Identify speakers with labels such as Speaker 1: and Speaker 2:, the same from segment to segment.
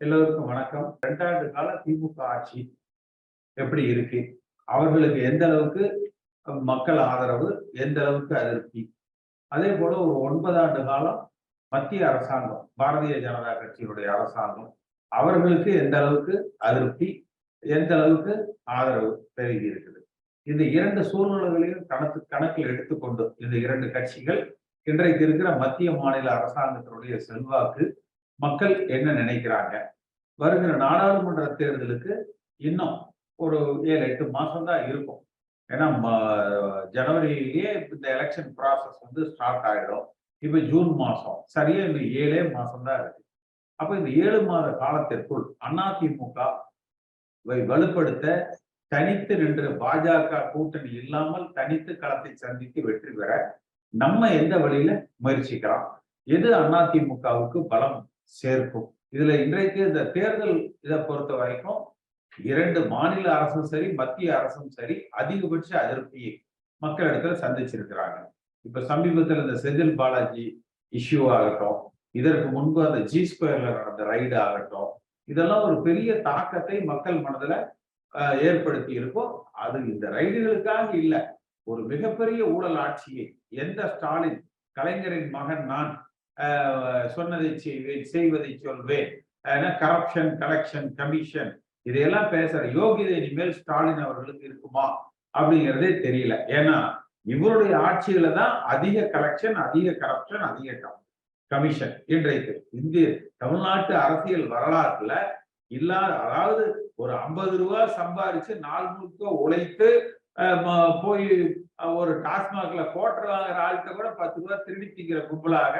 Speaker 1: எல்லோருக்கும் வணக்கம். ரெண்டாண்டு கால திமுக ஆட்சி எப்படி இருக்கு? அவர்களுக்கு எந்த அளவுக்கு மக்கள் ஆதரவு எந்த அளவுக்கு அதிருப்தி? அதே போல ஒரு ஒன்பதாண்டு காலம் மத்திய அரசாங்கம் பாரதிய ஜனதா கட்சியினுடைய அரசாங்கம் அவர்களுக்கு எந்த அளவுக்கு அதிருப்தி எந்த அளவுக்கு ஆதரவு பெருகி இருக்குது? இந்த இரண்டு சூழ்நிலைகளையும் கணக்கு கணக்கில் எடுத்துக்கொண்டு இந்த இரண்டு கட்சிகள் இன்றைக்கு இருக்கிற மத்திய மாநில அரசாங்கத்தினுடைய செல்வாக்கு மக்கள் என்ன நினைக்கிறாங்க? வருகிற நாடாளுமன்ற தேர்தலுக்கு இன்னும் ஒரு ஏழு எட்டு மாசம் தான் இருக்கும். ஏன்னா ஜனவரியிலேயே இந்த எலெக்ஷன் ப்ராசஸ் வந்து ஸ்டார்ட் ஆயிடும். இப்போ ஜூன் மாதம் சரியா இன்னும் ஏழே மாதம் தான் இருக்கு. அப்போ இந்த ஏழு மாத காலத்திற்குள் அதிமுக வலுப்படுத்த தனித்து நின்று பாஜக கூட்டணி இல்லாமல் தனித்து களத்தை சந்தித்து வெற்றி பெற நம்ம எந்த வழியில முயற்சிக்கலாம்? எது அதிமுகவுக்கு பலம் சேர்க்கும். இதுல இன்றைக்கு இந்த தேர்தல் இதை பொறுத்த வரைக்கும் இரண்டு மாநில அரசும் சரி மத்திய அரசும் சரி அதிகபட்ச அதிருப்தியை மக்களிடத்துல சந்திச்சிருக்கிறாங்க. இப்ப சமீபத்தில் இந்த செந்தில் பாலாஜி இஷ்யூ ஆகட்டும் இதற்கு முன்பு அந்த ஜி ஸ்கொயர்ல நடந்த ரைடு ஆகட்டும் இதெல்லாம் ஒரு பெரிய தாக்கத்தை மக்கள் மனதுல ஏற்படுத்தி இருக்கும் அது இந்த ரைடுகளுக்காக இல்லை. ஒரு மிகப்பெரிய ஊழல் ஆட்சியை எந்த ஸ்டாலின் கலைஞரின் மகன் நான் சொன்னதை செய்வேன் செய்வதை சொல்வேன். கரப்ஷன் கலெக்ஷன் கமிஷன் இதையெல்லாம் பேசுற யோகிதை இனிமேல் ஸ்டாலின் அவர்களுக்கு இருக்குமா அப்படிங்கிறதே தெரியல. ஏன்னா இவருடைய ஆட்சியில தான் அதிக கலெக்ஷன் அதிக கரப்ஷன் அதிக கமிஷன் இன்றைக்கு இந்திய தமிழ்நாட்டு அரசியல் வரலாற்றுல இல்லாத அதாவது ஒரு ஐம்பது ரூபா சம்பாரிச்சு நாள் முழுக்க உழைத்து போய் ஒரு டாஸ்மாக்ல கோட்டர் வாங்குற ஆள்கிட்ட கூட பத்து ரூபா திருடி திங்கிற கும்பலாக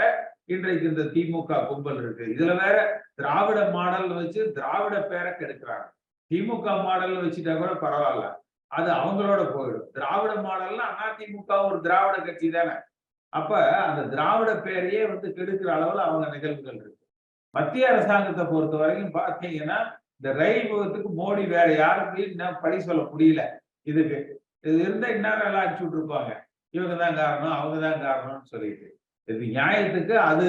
Speaker 1: இன்றைக்கு இந்த திமுக கும்பல் இருக்கு. இதுல வேற திராவிட மாடல் வச்சு திராவிட பேரை கெடுக்கிறாங்க. திமுக மாடல் வச்சுட்டா கூட பரவாயில்ல. அது அவங்களோட போயிடும். திராவிட மாடல்னா அதிமுக ஒரு திராவிட கட்சி தானே. அப்ப அந்த திராவிட பேரையே வந்து கெடுக்கிற அளவுல அவங்க நிகழ்வுகள் இருக்கு. மத்திய அரசாங்கத்தை பொறுத்த வரைக்கும் பாத்தீங்கன்னா இந்த ரயில் விபத்துக்கு மோடி வேற யாருக்கும் பழி சொல்ல முடியல. இதுக்கு. இது இருந்தா இன்னும் நல்லா அடிச்சு விட்டுருப்பாங்க. இவங்க தான் காரணம் அவங்க தான் காரணம்னு சொல்லிட்டு. இது நியாயத்துக்கு அது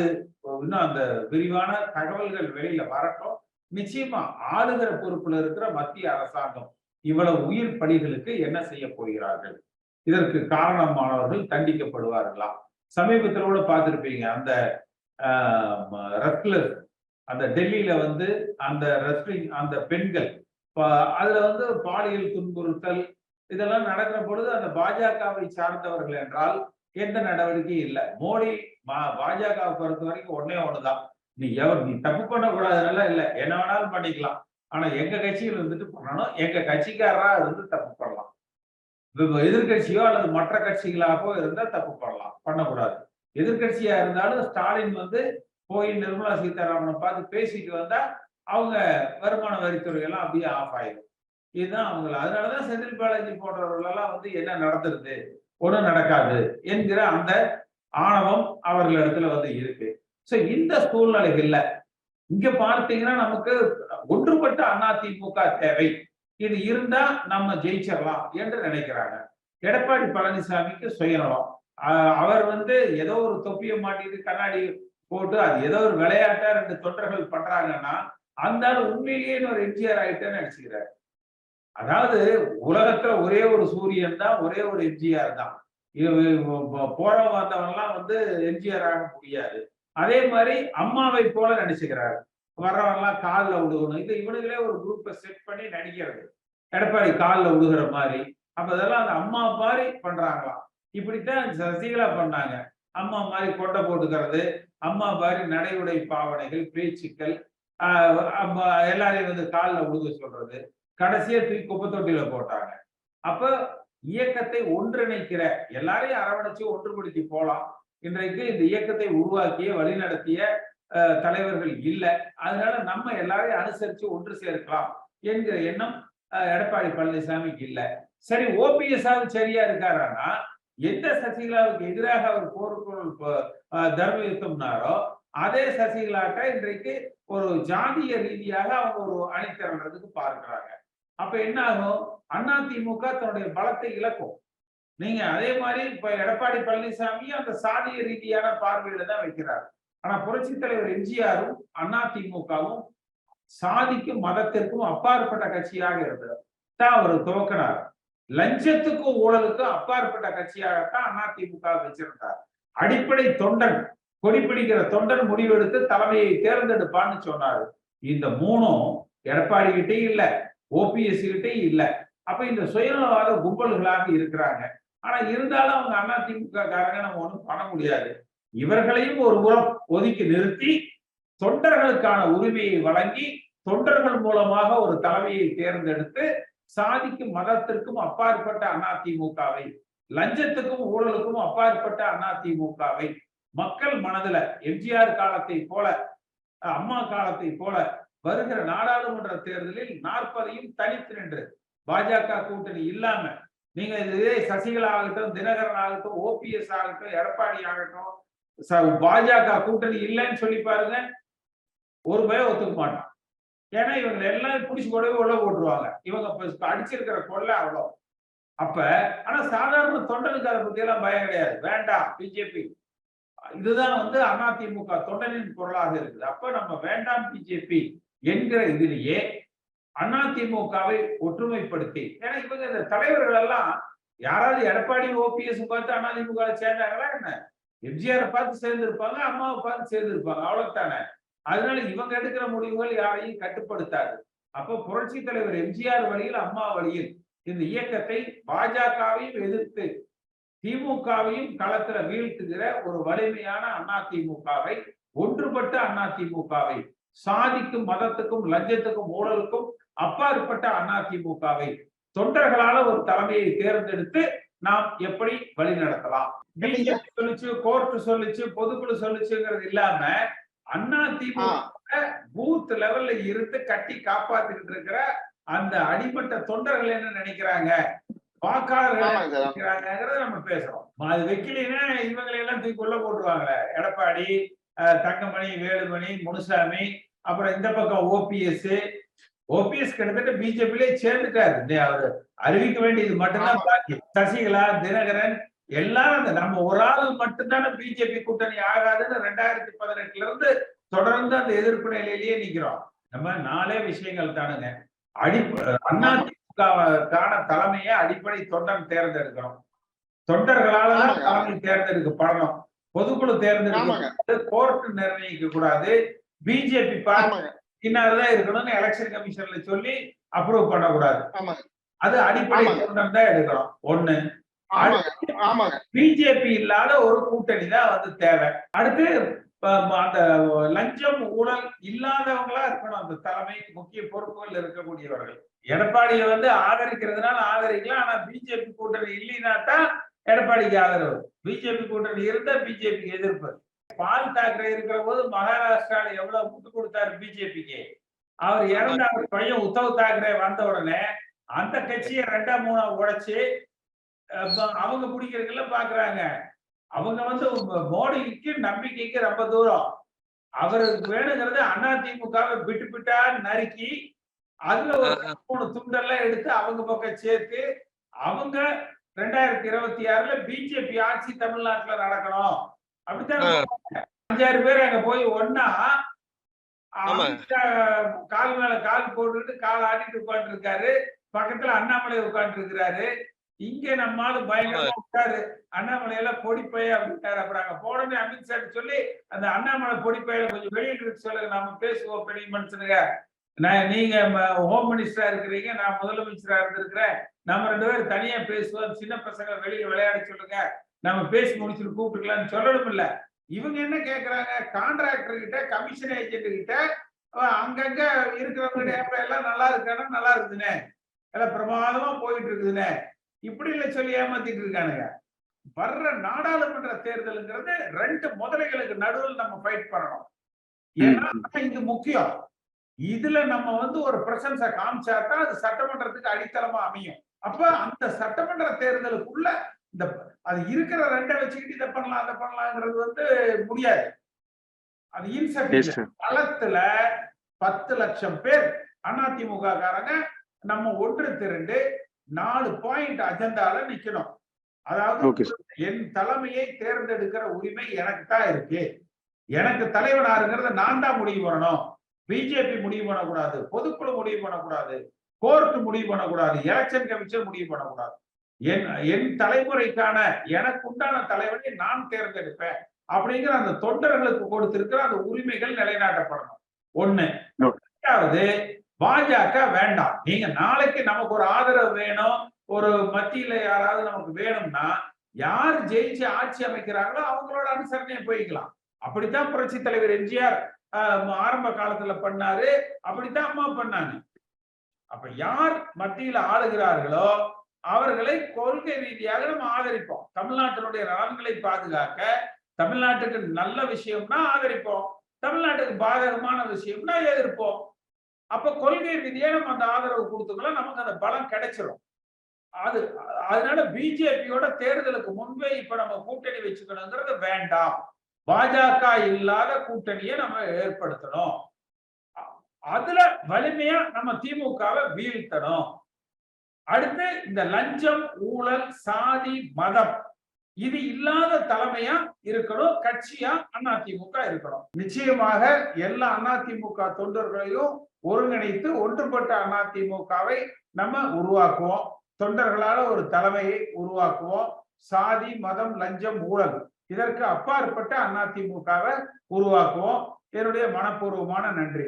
Speaker 1: இன்னும் அந்த விரிவான தகவல்கள் வெளியில வரட்டும். நிச்சயமா ஆளுகிற பொறுப்புல இருக்கிற மத்திய அரசாங்கம் இவ்வளவு உயிர் பணிகளுக்கு என்ன செய்ய போகிறார்கள்? இதற்கு காரணமானவர்கள் தண்டிக்கப்படுவார்களா? சமீபத்தில் கூட பார்த்துருப்பீங்க அந்த ரத்லர் அந்த டெல்லியில வந்து அந்த ரெஸ்லிங் அந்த பெண்கள் அதுல வந்து பாலியல் துன்புறுத்தல் இதெல்லாம் நடக்கிற பொழுது அந்த பாஜகவை சார்ந்தவர்கள் என்றால் எந்த நடவடிக்கையும் இல்லை. மோடி பாஜகவை பொறுத்த வரைக்கும் ஒன்னே ஒண்ணுதான். நீ எவர் நீ தப்பு பண்ணக்கூடாதுனால இல்ல. என்ன வேணாலும் பண்ணிக்கலாம். ஆனா எங்க கட்சியில் இருந்துட்டு பண்ணணும். எங்க கட்சிக்காரரா இருந்து தப்பு பண்ணலாம். எதிர்கட்சியோ அல்லது மற்ற கட்சிகளாகவோ இருந்தா தப்பு பண்ணலாம். பண்ணக்கூடாது. எதிர்கட்சியா இருந்தாலும் ஸ்டாலின் வந்து போய் நிர்மலா சீதாராமனை பார்த்து பேசிட்டு வந்தா அவங்க வருமான வரித்துறை எல்லாம் அப்படியே ஆஃப் ஆயிடும். இதுதான் அவங்கள. அதனாலதான் செந்தில் பாலாஜி போன்றவர்களெல்லாம் வந்து என்ன நடந்துருது ஒன்றும் நடக்காது என்கிற அந்த ஆணவம் அவர்களிடத்துல வந்து இருக்கு. ஸோ இந்த சூழ்நிலைகள்ல இங்க பார்த்தீங்கன்னா நமக்கு ஒன்றுபட்ட அதிமுக தேவை. இது இருந்தா நம்ம ஜெயிச்சிடலாம் என்று நினைக்கிறாங்க. எடப்பாடி பழனிசாமிக்கு சுயநலம். அவர் வந்து ஏதோ ஒரு தொப்பிய மாட்டிட்டு கண்ணாடி போட்டு அது ஏதோ ஒரு விளையாட்டா ரெண்டு தொண்டர்கள் பண்றாங்கன்னா அந்த உண்மையிலேயே ஒரு எம்ஜிஆர் ஆயிட்டேன்னு நினைச்சுக்கிறாரு. அதாவது உலகத்துல ஒரே ஒரு சூரியன் தான் ஒரே ஒரு எம்ஜிஆர் தான். போற வந்தவன்லாம் வந்து எம்ஜிஆர் ஆக முடியாது. அதே மாதிரி அம்மாவை போல நடிச்சுக்கிறாரு. வர்றவன்லாம் காலில் விடுகணும் இது இவனுங்களே ஒரு குரூப்பை செட் பண்ணி நடிக்கிறது. எடப்பாடி காலில் விடுகிற மாதிரி. அப்ப இதெல்லாம் அந்த அம்மா மாதிரி பண்றாங்களாம். இப்படித்தான் சசிகலா பண்ணாங்க. அம்மா மாதிரி கொண்டை போட்டுக்கிறது அம்மா மாதிரி நடைமுறை பாவனைகள் பேச்சுக்கள் எல்லாரையும் வந்து காலில் விழுக சொல்றது. கடைசியா தூக்கி குப்பை தொட்டியில போட்டாங்க. அப்ப இயக்கத்தை ஒன்றிணைக்கிற எல்லாரையும் அரவணைச்சு ஒன்றுபடுத்தி போலாம். இன்றைக்கு இந்த இயக்கத்தை உருவாக்கிய வழிநடத்திய தலைவர்கள் இல்லை. அதனால நம்ம எல்லாரையும் அனுசரிச்சு ஒன்று சேர்க்கலாம் என்கிற எண்ணம் எடப்பாடி பழனிசாமிக்கு இல்லை. சரி ஓபிஎஸ் ஆவது சரியா இருக்காரானா? எந்த சசிகலாவுக்கு எதிராக அவர் போர்க்குரல் தர்ம யுத்தம்னாரோ அதே சசிகலாட்ட இன்றைக்கு ஒரு ஜாதிய ரீதியாக அவங்க ஒரு அணி திரண்டுறதுக்கு பார்க்கிறாங்க. அப்ப என்ன ஆகும் அதிமுக தன்னுடைய பலத்தை இழக்கும். நீங்க அதே மாதிரி இப்ப எடப்பாடி பழனிசாமி அந்த சாதிய ரீதியான பார்வையில தான் வைக்கிறார். ஆனா புரட்சி தலைவர் எம்ஜிஆரும் அதிமுகவும் சாதிக்கும் மதத்திற்கும் அப்பாற்பட்ட கட்சியாக இருந்தது தான் அவர் துவக்கினார். லஞ்சத்துக்கும் ஊழலுக்கும் அப்பாற்பட்ட கட்சியாகத்தான் அதிமுக வச்சிருந்தார். அடிப்படை தொண்டன் கொடி பிடிக்கிற தொண்டன் முடிவெடுத்து தலைமையை தேர்ந்தெடுப்பான்னு சொன்னாரு. இந்த மூணும் எடப்பாடி கிட்டே இல்ல. ஓபிஎஸ் கிட்டே இல்லை. அப்ப இந்த சுயநலவாத கும்பல்களாக இருக்கிறாங்க. ஆனா இருந்தாலும் அவங்க அதிமுக காரங்க நம்ம ஒண்ணும் பண்ண முடியாது. இவர்களையும் ஒரு புறம் ஒதுக்கி நிறுத்தி தொண்டர்களுக்கான உரிமையை வழங்கி தொண்டர்கள் மூலமாக ஒரு தலைமையை தேர்ந்தெடுத்து சாதிக்கும் மதத்திற்கும் அப்பாற்பட்ட அதிமுகவை லஞ்சத்துக்கும் ஊழலுக்கும் அப்பாற்பட்ட அதிமுகவை மக்கள் மனதுல எம்ஜிஆர் காலத்தை போல அம்மா காலத்தை போல வருகிற நாடாளுமன்ற தேர்தலில் நாற்பதையும் தனித்து நின்று பாஜக கூட்டணி இல்லாம நீங்க இதே சசிகலா ஆகட்டும் தினகரன் ஆகட்டும் ஓபிஎஸ் ஆகட்டும் எடப்பாடி ஆகட்டும் பாஜக கூட்டணி இல்லைன்னு சொல்லி பாருங்க. ஒரு பயம் ஒத்துக்க மாட்டான். ஏன்னா இவங்க எல்லாம் பிடிச்சி கொடவே உள்ள போட்டுருவாங்க. இவங்க அடிச்சிருக்கிற கொள்ள அவ்வளோ. அப்ப ஆனா சாதாரண தொண்டனுக்கு அதை பத்தி எல்லாம் பயம் கிடையாது. வேண்டாம் பிஜேபி. இதுதான் வந்து அதிமுக தொண்டனின் பொருளாக இருக்குது. அப்ப நம்ம வேண்டாம் பிஜேபி. என்கிற இதிலேயே அதிமுகவை ஒற்றுமைப்படுத்தி ஏன்னா இவங்க இந்த தலைவர்கள் எல்லாம் யாராவது எடப்பாடி ஓபிஎஸ் பார்த்து அதிமுக சேர்ந்தாங்களா என்ன? எம்ஜிஆர் பார்த்து சேர்ந்திருப்பாங்க அம்மாவை பார்த்து சேர்ந்திருப்பாங்க அவ்வளவுதானே? அதனால இவங்க எடுக்கிற முடிவுகள் யாரையும் கட்டுப்படுத்தாது. அப்போ புரட்சி தலைவர் எம்ஜிஆர் வழியில் அம்மா வழியில் இந்த இயக்கத்தை பாஜகவையும் எதிர்த்து திமுகவையும் களத்துல வீழ்த்துகிற ஒரு வலிமையான அதிமுகவை ஒன்றுபட்ட அதிமுகவை சாதிக்கும் மதத்துக்கும் லஞ்சத்துக்கும் ஊழலுக்கும் அப்பாற்பட்ட அதிமுகவை தொண்டர்களால ஒரு தலைமையை தேர்ந்தெடுத்து நாம் எப்படி வழி நடத்தலாம்? பிஜேபி சொல்லிச்சு கோர்ட் சொல்லிச்சு பொதுக்குழு சொல்லிச்சுங்கிறது இல்லாம அண்ணா திமுக பூத் லெவல்ல இருந்து கட்டி காப்பாத்திட்டு இருக்கிற அந்த அடிமட்ட தொண்டர்கள் என்ன நினைக்கிறாங்க? வாக்காளர்கள் நம்ம பேசுறோம். அது வைக்கலைன்னா இவங்களை எல்லாம் தூக்கி உள்ள போட்டுருவாங்களே. எடப்பாடி தங்கமணி வேலுமணி முனுசாமி அப்புறம் இந்த பக்கம் ஓபிஎஸ் ஓபிஎஸ் கிட்டத்தட்ட பிஜேபிலே சேர்ந்துட்டாரு. அவரு அறிவிக்க வேண்டியது மட்டும்தான் பாக்கி. சசிகலா தினகரன் எல்லாரும் அந்த நம்ம ஒரு ஆள் மட்டும்தானே பிஜேபி கூட்டணி ஆகாதுன்னு ரெண்டாயிரத்தி பதினெட்டுல இருந்து தொடர்ந்து அந்த எதிர்ப்பு நிலையிலேயே நிக்கிறோம். நம்ம நாலே விஷயங்கள் தானுங்க. அடி அதிமுகவுக்கான தலைமையை அடிப்படை தொண்டன் தேர்ந்தெடுக்கணும் தொண்டர்களால தலைமை தேர்ந்தெடுக்கப்படணும். பொதுக்குழு தேர்ந்தெடுக்க கோர்ட் நிர்ணயிக்க கூடாது பிஜேபி இன்னார்தான் இருக்கணும்னு எலெக்ஷன் கமிஷன்ல சொல்லி அப்ரூவ் பண்ணக்கூடாது. அது அடிப்படை தொண்டன் தான் எடுக்கணும் ஒண்ணு. பிஜேபி இல்லாத ஒரு கூட்டணி தான் வந்து தேவை. அடுத்து அந்த லஞ்சம் ஊழல் இல்லாதவங்களா இருக்கணும். அந்த தலைமை முக்கிய பொறுப்புகள் இருக்கக்கூடியவர்கள். எடப்பாடியை வந்து ஆதரிக்கிறதுனால ஆதரிக்கலாம். ஆனா பிஜேபி கூட்டணி இல்லைன்னா தான் எடப்பாடிக்கு ஆதரவு. பிஜேபி கூட்டணி இருந்தா பிஜேபி எதிர்ப்பு. பால் தாக்கரே இருக்கிற போது மகாராஷ்டிரால எவ்வளவு முட்டு கொடுத்தாரு பிஜேபிக்கு? அவர் இறந்த அவர் பையன் உத்தவ் தாக்கரே வந்த உடனே அந்த கட்சியை ரெண்டா மூணா உடைச்சு அவங்க பிடிக்கிறதுல பாக்குறாங்க. அவங்க வந்து மோடிக்கு நம்பிக்கைக்கு ரொம்ப தூரம். அவருக்கு வேணுங்கிறது அதிமுகவை விட்டு விட்டா நறுக்கி அதுல ஒரு மூணு துண்டெல்லாம் எடுத்து அவங்க பக்கம் சேர்த்து அவங்க ரெண்டாயிரத்தி இருபத்தி ஆறுல பிஜேபி ஆட்சி தமிழ்நாட்டுல நடக்கணும். அப்படித்தான் அஞ்சாறு பேர் அங்க போய் ஒன்னா கால் மேல கால் போட்டுட்டு கால் ஆட்டிட்டு உட்காந்து இருக்காரு பக்கத்துல அண்ணாமலை உட்காந்து இருக்கிறாரு இங்க நம்மால பயங்கரமா விட்டாரு அண்ணாமலையில பொடிப்பைய அப்படின்ட்டாரு அப்புறம் அங்க போனோமே அமித்ஷா சொல்லி அந்த அண்ணாமலை பொடிப்பையில கொஞ்சம் வெளியிட்டு சொல்லுங்க. நாம பேசுவோம் பெரிய மனுஷனுங்க. நான் நீங்க ஹோம் மினிஸ்டரா இருக்கிறீங்க. நான் முதலமைச்சரா இருந்திருக்கிறேன். நம்ம ரெண்டு பேரும் தனியா பேசுவோம். சின்ன பசங்க வெளியே விளையாட சொல்லுங்க. நம்ம பேசி முடிச்சுட்டு கூப்பிட்டுக்கலாம்னு சொல்லணும் இல்ல இவங்க என்ன கேக்குறாங்க? கான்ட்ராக்டர் கிட்ட கமிஷன் ஏஜென்ட் கிட்ட அங்கங்க இருக்கிறவங்க எல்லாம் நல்லா இருக்கானா? நல்லா இருக்குதுனே எல்லாம் பிரமாதமா போயிட்டு இருக்குதுனே. இப்படி இல்ல சொல்லி ஏமாத்திட்டு இருக்கானுங்க. வர்ற நாடாளுமன்ற தேர்தலுங்கிறது ரெண்டு முதலைகளுக்கு நடுவில் நம்ம ஃபைட் பண்ணணும். ஏன்னா இது முக்கியம். இதுல நம்ம வந்து ஒரு பிரசன்ஸ காமிச்சாதான் அது சட்டமன்றத்துக்கு அடித்தளமா அமையும். அப்ப அந்த சட்டமன்ற தேர்தலுக்குள்ள இந்த அது இருக்கிற ரெண்டை வச்சுக்கிட்டு இதை பண்ணலாம் அதை பண்ணலாங்கிறது வந்து முடியாது. அது இன்சபிஷியன்ட் களத்துல பத்து லட்சம் பேர் அதிமுக காரங்க நம்ம ஒன்று திரண்டு நாலு பாயிண்ட் அஜெண்டால நிக்கணும். அதாவது என் தலைமையை தேர்ந்தெடுக்கிற உரிமை எனக்கு தான் இருக்கு. எனக்கு தலைவனாருங்கிறத நான் தான் முடிவு பண்ணணும். பிஜேபி முடிவு பண்ணக்கூடாது பொதுக்குழு முடிவு பண்ணக்கூடாது கோர்ட் முடிவு பண்ணக்கூடாது எலெக்ஷன் கமிஷன் முடிவு பண்ணக்கூடாது. என் என் தலைமுறைக்கான எனக்கு உண்டான தலைவனை நான் தேர்ந்தெடுப்பேன். அப்படிங்கிற அந்த தொண்டர்களுக்கு கொடுத்திருக்கிற அந்த உரிமைகள் நிலைநாட்டப்படணும். ஒண்ணு. ரெண்டாவது பாஜக வேண்டாம். நீங்க நாளைக்கு நமக்கு ஒரு ஆதரவு வேணும் ஒரு மத்தியில யாராவது நமக்கு வேணும்னா யார் ஜெயிச்சு ஆட்சி அமைக்கிறாங்களோ அவங்களோட அனுசரணையை போய்க்கலாம். அப்படித்தான் புரட்சி தலைவர் எம்ஜிஆர் ஆஹ், ஆரம்ப காலத்துல பண்ணாரு. அப்படித்தான் அம்மா பண்ணாங்க. அப்ப யார் மத்தியில ஆளுகிறார்களோ அவர்களை கொள்கை ரீதியாக நம்ம ஆதரிப்போம். தமிழ்நாட்டினுடைய நலன்களை பாதுகாக்க தமிழ்நாட்டுக்கு நல்ல விஷயம்னா ஆதரிப்போம். தமிழ்நாட்டுக்கு பாதகமான விஷயம்னா எதிர்ப்போம். அப்ப கொள்கை ரீதியா நம்ம அந்த ஆதரவு கொடுத்தோம்னா நமக்கு அந்த பலம் கிடைச்சிடும் அது அதனால பிஜேபியோட தேர்தலுக்கு முன்பே இப்ப நம்ம கூட்டணி வச்சுக்கணுங்கிறது வேண்டாம். பாஜக இல்லாத கூட்டணியை நம்ம ஏற்படுத்தணும். அதுல வலிமையா நம்ம திமுகவை வீழ்த்தணும். அடுத்து இந்த லஞ்சம் ஊழல் சாதி மதம். இது இல்லாத தலைமையா இருக்கணும் கட்சியா அதிமுக இருக்கணும். நிச்சயமாக எல்லா அதிமுக தொண்டர்களையும் ஒருங்கிணைத்து ஒன்றுபட்ட அதிமுகவை நம்ம உருவாக்குவோம். தொண்டர்களால ஒரு தலைமையை உருவாக்குவோம். சாதி மதம் லஞ்சம் ஊழல். இதற்கு அப்பாற்பட்ட அதிமுகவை உருவாக்குவோம். என்னுடைய மனப்பூர்வமான நன்றி.